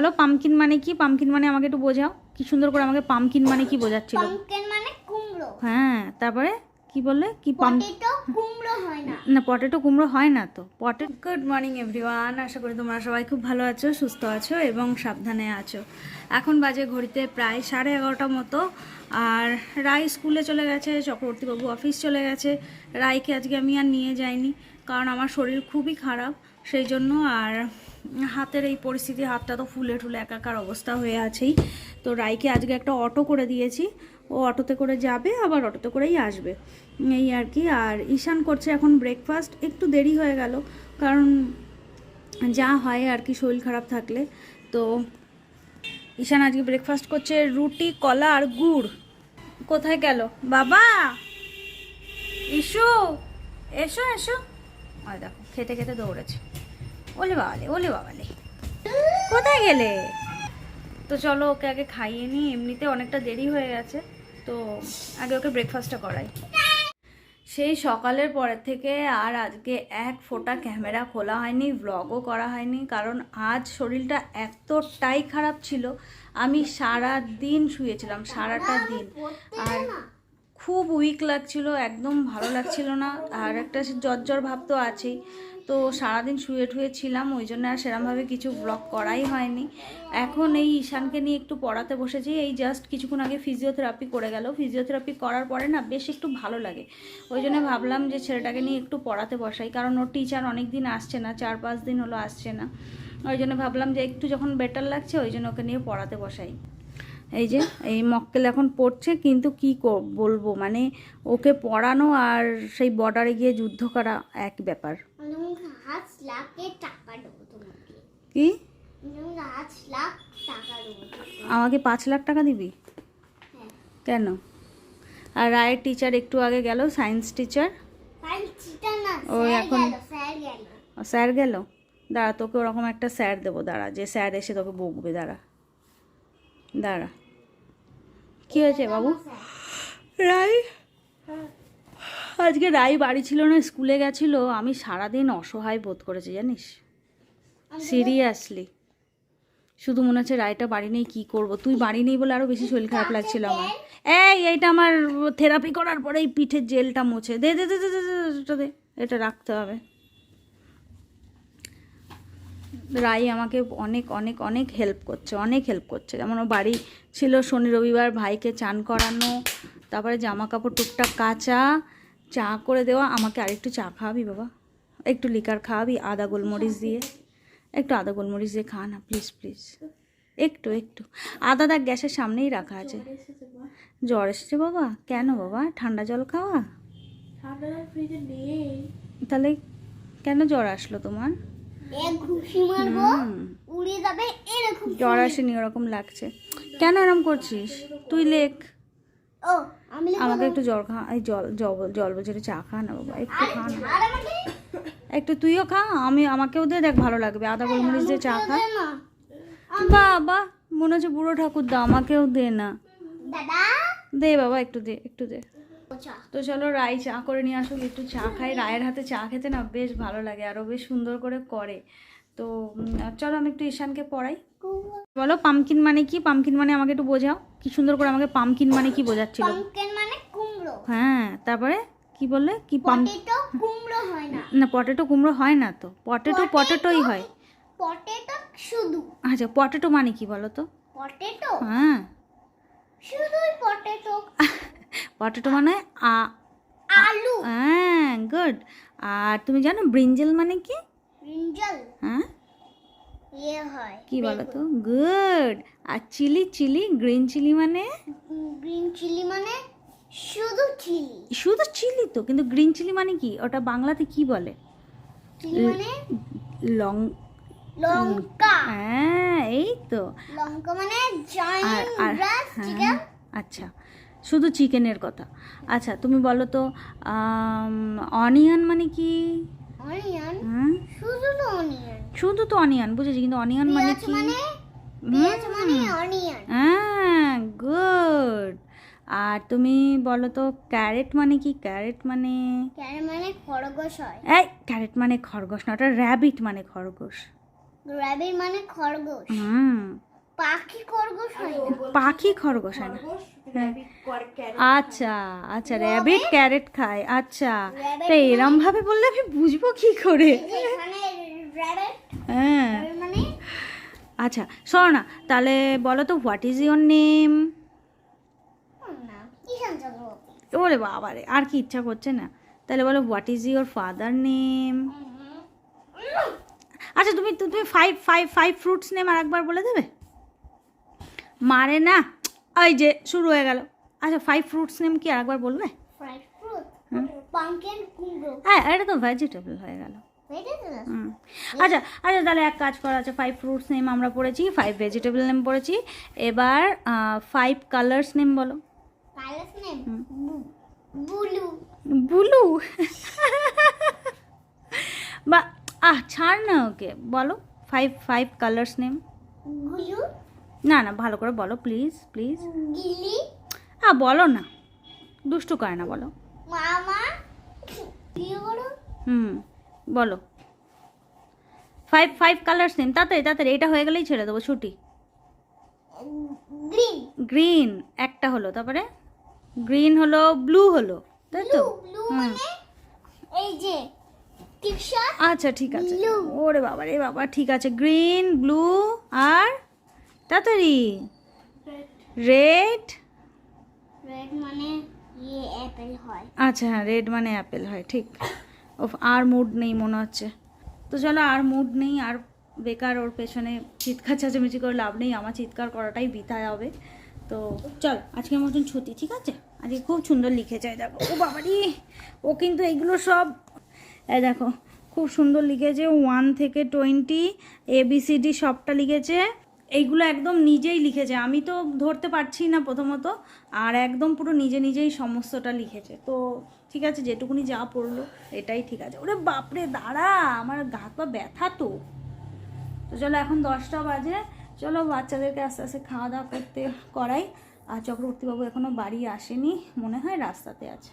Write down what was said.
বলো পামকিন মানে কি? পামকিন মানে আমাকে একটু বোঝাও। কি সুন্দর করে আমাকে পামকিন মানে কি বোঝাচ্ছিল? পাম্পকিন মানে কুমড়ো। হ্যাঁ তারপরে কি বললে? কি পটেটো কুমড়ো হয় না। না পটেটো কুমড়ো হয় না তো। পটে গুড মর্নিং এভরিওয়ান আশা করি তোমরা সবাই খুব ভালো আছো সুস্থ আছো এবং সাবধানে আছো। এখন বাজে ঘড়িতে প্রায় সাড়ে এগারোটা মতো। আর রায় স্কুলে চলে গেছে চক্রবর্তীবাবু অফিস চলে গেছে। রায়কে আজকে আমি আর নিয়ে যাইনি কারণ আমার শরীর খুবই খারাপ সেই জন্য আর হাতের এই পরিস্থিতি, হাতটা তো ফুলে ঠুলে একাকার অবস্থা হয়ে আছেই। তো রায়কে আজকে একটা অটো করে দিয়েছি। ও অটোতে করে যাবে, আবার অটোতে করেই আসবে। এই আর কি। আর ঈশান করছে এখন ব্রেকফাস্ট একটু দেরি হয়ে গেল, কারণ যা হয় আর কি শরীর খারাপ থাকলে। তো ঈশান আজকে ব্রেকফাস্ট করছে রুটি, কলা আর গুড়। কোথায় গেল? বাবা! ইসু এসো এসো। আর দেখো, খেতে খেতে দৌড়েছে। ওলে বাবালে ওলে বাবালে কোথায় গেলে? তো চলো ওকে আগে খাইয়ে নিই, এমনিতে অনেকটা দেরি হয়ে গেছে, তো আগে ওকে ব্রেকফাস্টটা করাই। সেই সকালের পরের থেকে আর আজকে এক ফোঁটা ক্যামেরা খোলা হয়নি ব্লগও করা হয়নি, কারণ আজ শরীরটা এতটাই খারাপ ছিল। আমি সারা দিন শুয়েছিলাম, সারাটা দিন। আর খুব উইক লাগছিল, একদম ভালো লাগছিল না। আর একটা জ্বর ভাব তো আছেই। তো সারাদিন শুয়ে ঠুয়ে ছিলাম, ওই জন্য আর সেরমভাবে কিছু ব্লগ করাই হয়নি। এখন এই ঈশানকে নিয়ে একটু পড়াতে বসেছি, এই জাস্ট কিছুক্ষণ আগে ফিজিওথেরাপি করে গেল। ফিজিওথেরাপি করার পরে না বেশ একটু ভালো লাগে। ওই জন্য ভাবলাম যে ছেলেটাকে নিয়ে একটু পড়াতে বসাই, কারণ ওর টিচার অনেক দিন আসছে না চার পাঁচ দিন হলো আসছে না। ওই জন্য ভাবলাম যে একটু যখন বেটার লাগছে, ওই জন্য ওকে নিয়ে পড়াতে বসাই। এই যে, এই মক্কেল এখন পড়ছে, কিন্তু কি বলব? মানে ওকে পড়ানো আর সেই বর্ডারে গিয়ে যুদ্ধ করা এক ব্যাপার। কি। আমাকে পাঁচ লাখ টাকা দিবি? কেন? আর রায়ের টিচার একটু আগে গেল সায়েন্স টিচার ও এখন- স্যার গেল? দাঁড়া, তোকে ওরকম একটা স্যার দেবো, দাঁড়া। যে স্যার এসে তোকে বকবে, দাঁড়া। দাঁড়া। কি হয়েছে বাবু রাই আজকে রাই বাড়ি ছিল না স্কুলে গেছিল আমি সারাদিন অসহায় বোধ করেছি জানিস সিরিয়াসলি শুধু মনে হচ্ছে রায়টা বাড়ি নেই কি করব তুই বাড়ি নেই বলে আরও বেশি শরীর খারাপ লাগছিল আমার এই এইটা আমার থেরাপি করার পরে এই পিঠের জেলটা মুছে দে দে দে দে দে এটা রাখতে হবে রাই আমাকে অনেক অনেক অনেক হেল্প করছে অনেক হেল্প করছে। যেমন ও বাড়ি ছিল শনি রবিবার ভাইকে চান করানো তারপরে জামা কাপড় টুকটাক কাচা চা করে দেওয়া আমাকে আরেকটু চা খাওয়াবি বাবা? একটু লিকার খাওয়াবি আদা গোলমরিচ দিয়ে। একটু আদা গোলমরিচ দিয়ে খা না প্লিজ প্লিজ একটু একটু। আদা দাগ গ্যাসের সামনেই রাখা আছে। জ্বর এসেছে বাবা। কেন বাবা? ঠান্ডা জল খাওয়া? তাহলে কেন জ্বর আসলো তোমার? উড়ে যাবে এরকম জ্বর আসেনি ওরকম লাগছে। কেন এরকম করছিস? তুই লেখ। ও আমি আমাকে একটু জল খা এই জল জল জল বলছে চা খা না বাবা একটু খা না। একটু তুইও খা আমি আমাকেও দে দেখ ভালো লাগবে। আদা গোলমরিচ দিয়ে চা খা। বাবা মনে হচ্ছে বুড়ো ঠাকুর দা আমাকেও দে না। দে বাবা একটু দে একটু দে। তো চলো রাই চা করে নিয়ে আসুক একটু চা খাই। রায়ের হাতে চা খেতে না বেশ ভালো লাগে আরও বেশ সুন্দর করে করে। তো চলো আমি একটু ঈশানকে পড়াই। বলো পামকিন মানে কি? পামকিন মানে আমাকে একটু বোঝাও। কি সুন্দর করে আমাকে পামকিন মানে কি বোঝাচ্ছিল? মানে কুমড়ো। হ্যাঁ তারপরে কি বললে? কি পটেটো কুমড়ো হয় না। না পটেটো কুমড়ো হয় না তো? পটেটো পটেটোই হয়। পটেটো শুধু। আচ্ছা পটেটো মানে কি বলো তো? পটেটো হ্যাঁ। শুধুই পটেটো পটেটো মানে আলু। হ্যাঁ গুড আর তুমি জানো ব্রিঞ্জেল মানে কি? ব্রিঞ্জল হ্যাঁ? ইয়ে হয় কি বলো তো গুড আর চিলি চিলি গ্রিন চিলি মানে? গ্রিন চিলি মানে শুধু চিলি শুধু চিলি তো কিন্তু গ্রিন চিলি মানে কি? ওটা বাংলাতে কি বলে? মানে লং লঙ্কা। হ্যাঁ এই তো। লঙ্কা মানে হ্যাঁ, আচ্ছা। শুধু চিকেনের কথা। আচ্ছা তুমি বলো তো অনিয়ন মানে কি? অনিয়ন? শুধু তো অনিয়ন। শুধু তো অনিয়ন বুঝেছি কিন্তু অনিয়ন মানে কি? মানে? মানে হ্যাঁ গুড। আর তুমি বলো তো ক্যারেট মানে কি? ক্যারেট মানে? মানে খরগোশ হয়। এই ক্যারেট মানে খরগোশ না ওটা র্যাবিট মানে খরগোশ। র্যাবিট মানে খরগোশ। হুম। পাখি খরগোশ হয় না। পাখি খরগোশ হয় না। আচ্ছা আচ্ছা র্যাবিট ক্যারেট খায় আচ্ছা। তা এরম ভাবে বললে আমি বুঝব কি করে? হ্যাঁ। মানে? আচ্ছা শোনো না তাহলে বলো তো হোয়াট ইজ ইয়োর নেম না কিষান রে ওরে বাবারে আর কি ইচ্ছা করছে না? তাহলে বলো what is your father name আচ্ছা তুমি তুমি five five five fruits name আর একবার বলে দেবে? মারে না। ওই যে শুরু হয়ে গেল। আচ্ছা ফাইভ ফ্রুটস নেম কি আরেকবার বলবে। হ্যাঁ এটা তো ভেজিটেবল হয়ে গেল। আচ্ছা আচ্ছা তাহলে এক কাজ করা আছে। ফাইভ ফ্রুটস নেম আমরা পড়েছি ফাইভ ভেজিটেবল নেম পড়েছি। এবার ফাইভ কালার্স নেম বলো। কালার্স বুলু বা আহ ছাড় না ওকে বলো। Five five colours name blue না না ভালো করে বলো প্লিজ প্লিজ গিলি। হ্যাঁ বলো না। দুষ্টু করে না বলো। মামা হুম বলো। ফাইভ ফাইভ কালার্স নেম তাড়াতাড়ি তাড়াতাড়ি এটা হয়ে গেলেই ছেড়ে দেবো ছুটি। গ্রিন গ্রিন একটা হলো তারপরে? গ্রিন হলো ব্লু হলো তাই তো। মানে এই যে আচ্ছা ঠিক আছে। ওরে বাবা রে বাবা ঠিক আছে। গ্রিন ব্লু আর তাড়াতাড়ি। রেড রেড মানে ইয়ে অ্যাপেল হয়। আচ্ছা হ্যাঁ রেড মানে অ্যাপেল হয় ঠিক। ও আর মুড নেই মনে হচ্ছে। তো চলো আর মুড নেই আর বেকার ওর পেছনে চিৎকার চেঁচামেচি করে লাভ নেই আমার চিৎকার করাটাই বৃথায় হবে। তো চল আজকের মতন ছুটি ঠিক আছে? আজকে খুব সুন্দর লিখেছে এই দেখো। ও বাবারি ও কিন্তু এইগুলো সব দেখো খুব সুন্দর লিখেছে ওয়ান থেকে টোয়েন্টি এবিসিডি সবটা লিখেছে। এইগুলো একদম নিজেই লিখেছে। আমি তো ধরতে পারছি না প্রথমত, আর একদম পুরো নিজে নিজেই সমস্তটা লিখেছে। তো ঠিক আছে, যেটুকুনি যা পড়ল, এটাই ঠিক আছে। ওরে বাপরে, দাঁড়া, আমার গা পা ব্যথা তো। তো চলো, এখন দশটা বাজে। চলো, বাচ্চাদেরকে আস্তে আস্তে খাওয়া দাওয়া করতে করাই। আর চক্রবর্তীবাবু এখনও বাড়ি আসেনি, মনে হয় রাস্তাতে আছে।